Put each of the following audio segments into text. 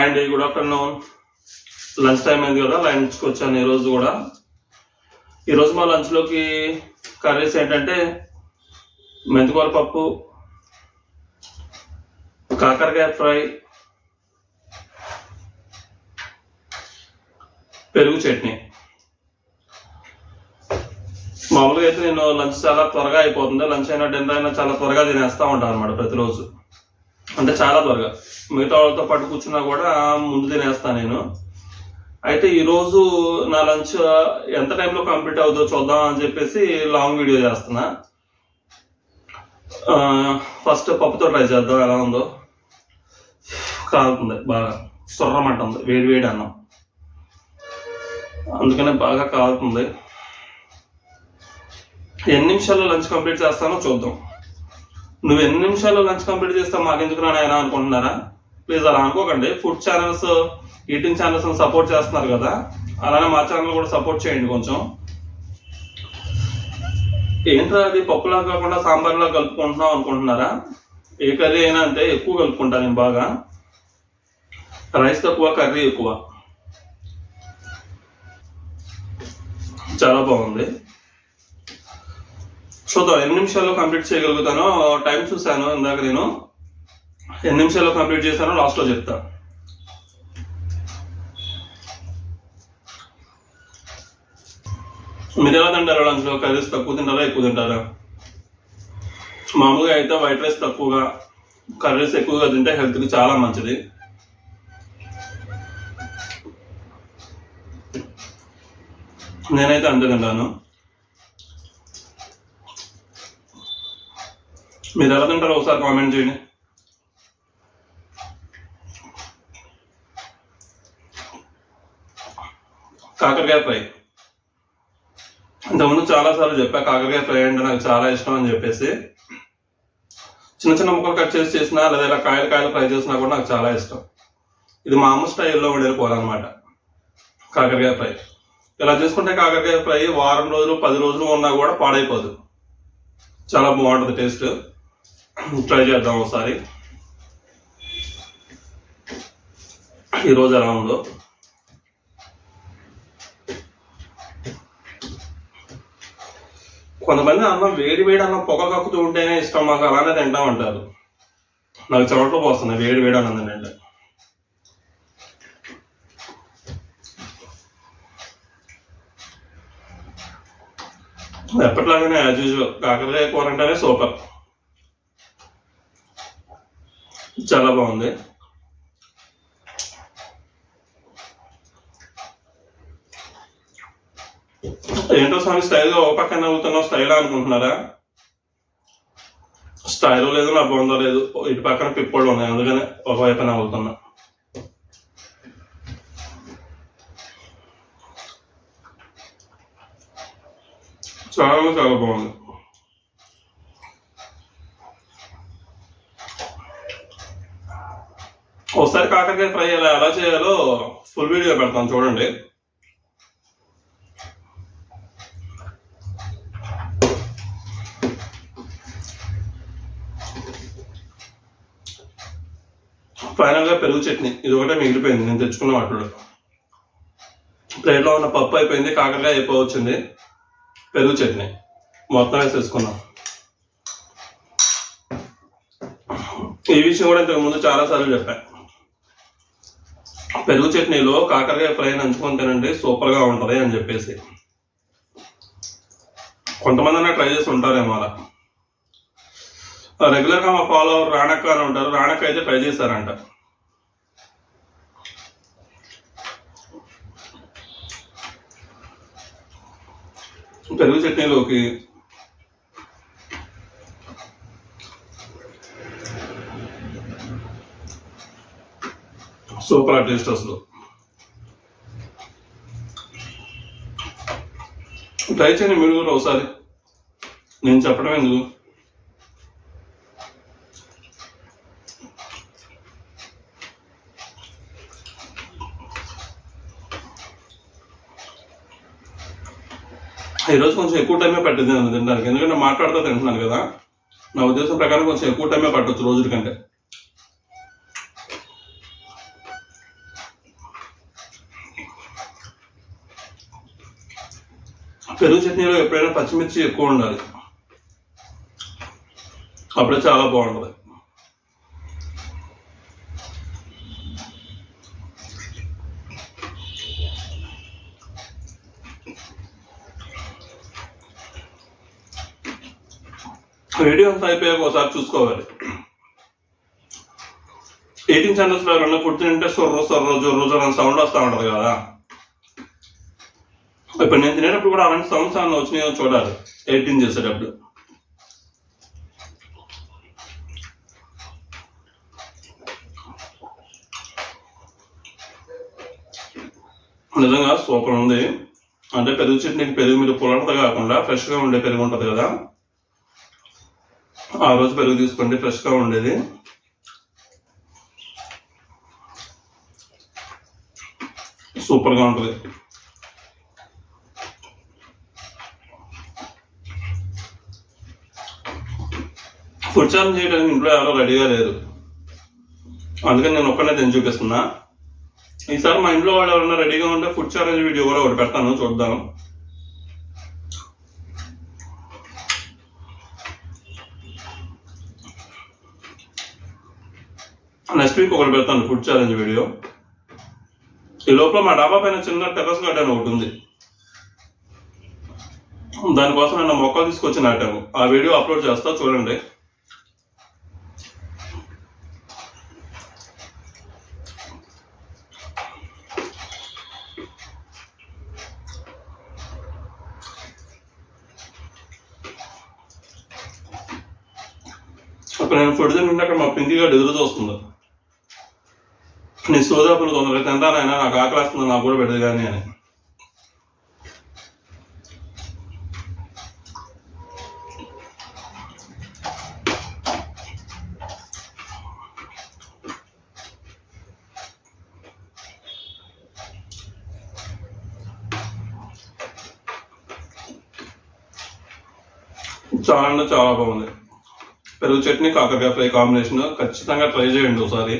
And good afternoon lunch time అయింది కదా లంచ్కి వచ్చాను ఈరోజు కూడా. ఈరోజు మా లంచ్లోకి కర్రీస్ ఏంటంటే మెంతికూర పప్పు కాకరకాయ ఫ్రై పెరుగు చట్నీ. మామూలుగా అయితే నేను లంచ్ చాలా త్వరగా అయిపోతుంది. లంచ్ అయినా డిన్నర్ అయినా చాలా త్వరగా తినేస్తూ ఉంటాను అనమాట ప్రతిరోజు. అంటే చాలా త్వరగా. మిగతా వాళ్ళతో పాటు కూర్చున్నా కూడా ముందు తినేస్తాను నేను. అయితే ఈరోజు నా లంచ్ ఎంత టైంలో కంప్లీట్ అవుతుందో చూద్దాం అని చెప్పేసి లాంగ్ వీడియో చేస్తున్నా. ఫస్ట్ పప్పుతో ట్రై చేద్దాం ఎలా ఉందో. కాలుతుంది బాగా సొర్రమంటుంది వేడి వేడి అన్నం. అందుకనే బాగా కాలుతుంది. ఎన్ని నిమిషాల్లో లంచ్ కంప్లీట్ చేస్తానో చూద్దాం. నువ్వు ఎన్ని నిమిషాల్లో లంచ్ కంప్లీట్ చేస్తావు మాకెందుకు రానాయన అనుకుంటున్నారా? ప్లీజ్ అలా అనుకోకండి. Food channels eating channels support చేస్తున్నారు కదా. అలానే మా ఛానల్ కూడా సపోర్ట్ చేయండి కొంచెం. ఏంట్రా అది పప్పులా కాకుండా సాంబార్లా కలుపుకుంటున్నాం అనుకుంటున్నారా? ఏ కర్రీ అయినా అంతే ఎక్కువ కలుపుకుంటాను నేను బాగా. రైస్ తక్కువ కర్రీ ఎక్కువ. చాలా బాగుంది. చూద్దాం. ఎన్ని నిమిషాల్లో కంప్లీట్ చేయగలుగుతానో టైం చూశాను ఇందాక నేను. ఎన్ని నిమిషాల్లో కంప్లీట్ చేశానో లాస్ట్లో చెప్తా. మీరు ఎలా తింటారా లంచ్లో? కర్రీస్ తక్కువ తింటారా ఎక్కువ తింటారా? మామూలుగా అయితే వైట్ రైస్ తక్కువగా కర్రీస్ ఎక్కువగా తింటే హెల్త్కి చాలా మంచిది. నేనైతే అంతే తింటాను. మీరు ఎలా తింటారో ఒకసారి కామెంట్ చేయండి కాకరకాయ ఫ్రై ఇంతకుముందు చాలా సార్లు చెప్పా కాకరకాయ ఫ్రై అంటే నాకు చాలా ఇష్టం అని చెప్పేసి చిన్న చిన్న ముక్కలు కట్ చేసి చేసినా లేదా ఇలా కాయలు కాయలు ఫ్రై చేసినా కూడా నాకు చాలా ఇష్టం ఇది మా అమ్మ స్టైల్లో వండిపోవాలన్నమాట కాకరకాయ ఫ్రై ఇలా చేసుకుంటే కాకరకాయ ఫ్రై వారం రోజులు పది రోజులు ఉన్నా కూడా పాడైపోదు చాలా బాగుంటుంది టేస్ట్ ట్రై చేద్దాం ఒకసారి. ఈరోజు ఎలా ఉందో కొంతమంది అన్నం వేడి వేడి అన్నం పొగ కక్కుతూ ఉంటేనే ఇష్టం మాకు అలానే తింటాం అంటారు. నాకు చెమటలు పోస్తున్నాయి వేడి వేడి అన్నం తినండి. ఎప్పటిలాగానే యాజ్ యూజువల్ కాకరకాయ కూర అంటేనే సూపర్ చాలా బాగుంది. ఏంటో స్వామి స్టైల్గా ఒక పక్కన నవ్వుతున్నావు స్టైల్ అనుకుంటున్నారా? స్టైల్ లేదు నా బాగుందో లేదు ఇటు పక్కన పిప్పళ్ళు ఉన్నాయి అందుకనే ఒకవైపు నవ్వుతున్నా. చాలా చాలా బాగుంది. ఒకసారి కాకరకాయ ఫ్రై ఎలా ఎలా చేయాలో ఫుల్ వీడియో పెడతాను చూడండి. ఫైనల్గా పెరుగు చట్నీ. ఇది ఒకటే మిగిలిపోయింది నేను తెచ్చుకున్న వాటిలో. ప్లేట్లో ఉన్న పప్పు అయిపోయింది కాకరకాయ అయిపోవచ్చింది. పెరుగు చట్నీ. మొత్తం వేసేసుకున్నాం. ఈ విషయం కూడా ఇంతకు ముందు చాలా సార్లు చెప్పాను పెరుగు చట్నీలో కాకరకాయ ఫ్రై నంచుకొని తినండి సూపర్గా ఉంటది అని చెప్పేసి. కొంతమంది అన్న ట్రై చేసి ఉంటారేమో అలా. రెగ్యులర్గా మా ఫాలో రాణక్క అని ఉంటారు రాణక్క అయితే ట్రై చేశారంట. పెరుగు చట్నీలోకి సూపర్ టేస్ట్ అసలు. ట్రై చేయండి మీరు కూడా ఒకసారి. నేను చెప్పడం ఎందుకు? ఈరోజు కొంచెం ఎక్కువ టైమే పట్టింది నేను తినడానికి. ఎందుకంటే మాట్లాడుతూ తింటున్నాను కదా. నా ఉద్దేశం ప్రకారం కొంచెం ఎక్కువ టైమే పట్టొచ్చు రోజుల కంటే. పెరుగు చట్నీలో ఎప్పుడైనా పచ్చిమిర్చి ఎక్కువ ఉండాలి. అప్పుడే చాలా బాగుంటుంది. వీడియో అంతా అయిపోయాక ఒకసారి చూసుకోవాలి. ఎయిటీన్ ఛానల్స్లో ఎవరైనా ఫుడ్ తింటే సొర్ర సొర్ర జొర్ర జొర్ర సౌండ్ వస్తూ ఉంటుంది కదా. ఇప్పుడు నేను తినేటప్పుడు కూడా అలాంటి సంవత్సరాలు వచ్చినాయో చూడాలి. ఎడిటింగ్ చేసేటప్పుడు. నిజంగా సూపర్ ఉంది. అంటే పెరుగు చట్నీకి పెరుగు మీద పొలంతా కాకుండా ఫ్రెష్గా ఉండే పెరుగు ఉంటుంది కదా. ఆ రోజు పెరుగు తీసుకోండి ఫ్రెష్గా ఉండేది. సూపర్గా ఉంటుంది. ఫుడ్ చేయడానికి ఇంట్లో ఎవరో రెడీగా లేరు. అందుకని నేను ఒక్కనే తెని చూపిస్తున్నా. ఈసారి మా ఇంట్లో వాళ్ళు ఎవరైనా రెడీగా ఉంటే ఫుడ్ ఛాలెంజ్ వీడియో కూడా ఒకటి పెడతాను చూద్దాం. నెక్స్ట్ వీక్ ఒకటి పెడతాను ఫుడ్ ఛాలెంజ్ వీడియో ఈ లోపల మా డాబా పైన చిన్న టెర్రస్ గార్డెన్ ఒకటి ఉంది. దానికోసం నేను మొక్కలు తీసుకొచ్చి నాటాము. ఆ వీడియో అప్లోడ్ చేస్తా చూడండి. అప్పుడు నేను ఫుడ్ తింటే అక్కడ మా పింకి గారు ఎదురు చూస్తుంది నీ సోదాపులు తొందరగా తింటానైనా నాకు ఆకలి వస్తుంది. నాకు కూడా పెడదు కానీ అని. చాలా అంటే చాలా బాగుంది. పెరుగు చట్నీ కాకరకాయ ఫ్రై కాంబినేషన్ ఖచ్చితంగా ట్రై చేయండి ఒకసారి.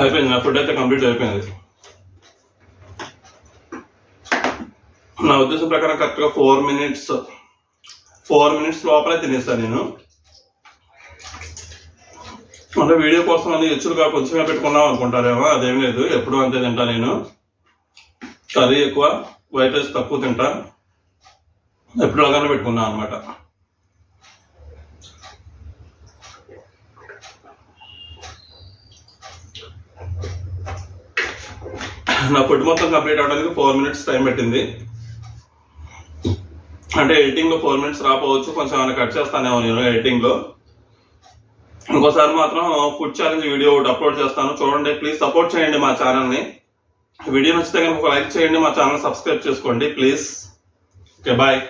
అయిపోయింది నా ఫుడ్ అయితే కంప్లీట్ అయిపోయింది. నా ఉద్దేశం ప్రకారం కరెక్ట్గా ఫోర్ మినిట్స్ ఫోర్ మినిట్స్ లోపలే తినేస్తాను నేను. అంటే వీడియో కోసం అని ఎచ్చులుగా కొంచెమే పెట్టుకున్నాం అనుకుంటారేమో అదేం లేదు ఎప్పుడు అంతే తింటా నేను. కర్రీ ఎక్కువ వైట్ రైస్ తక్కువ తింటా. ఎప్పుడులాగానే పెట్టుకున్నాను అనమాట నా ఫుడ్ మొత్తం కంప్లీట్ అవడానికి ఫోర్ మినిట్స్ టైం పెట్టింది. అంటే ఎడిటింగ్లో ఫోర్ మినిట్స్ రాపోవచ్చు కొంచెం ఏమైనా కట్ చేస్తానేమో నేను ఎడిటింగ్లో ఇంకోసారి మాత్రం ఫుడ్ ఛాలెంజ్ వీడియో ఒకటి అప్లోడ్ చేస్తాను. చూడండి ప్లీజ్ సపోర్ట్ చేయండి మా ఛానల్ని వీడియో నచ్చితే కనుక ఒక లైక్ చేయండి మా ఛానల్ సబ్స్క్రైబ్ చేసుకోండి ప్లీజ్ ఓకే బాయ్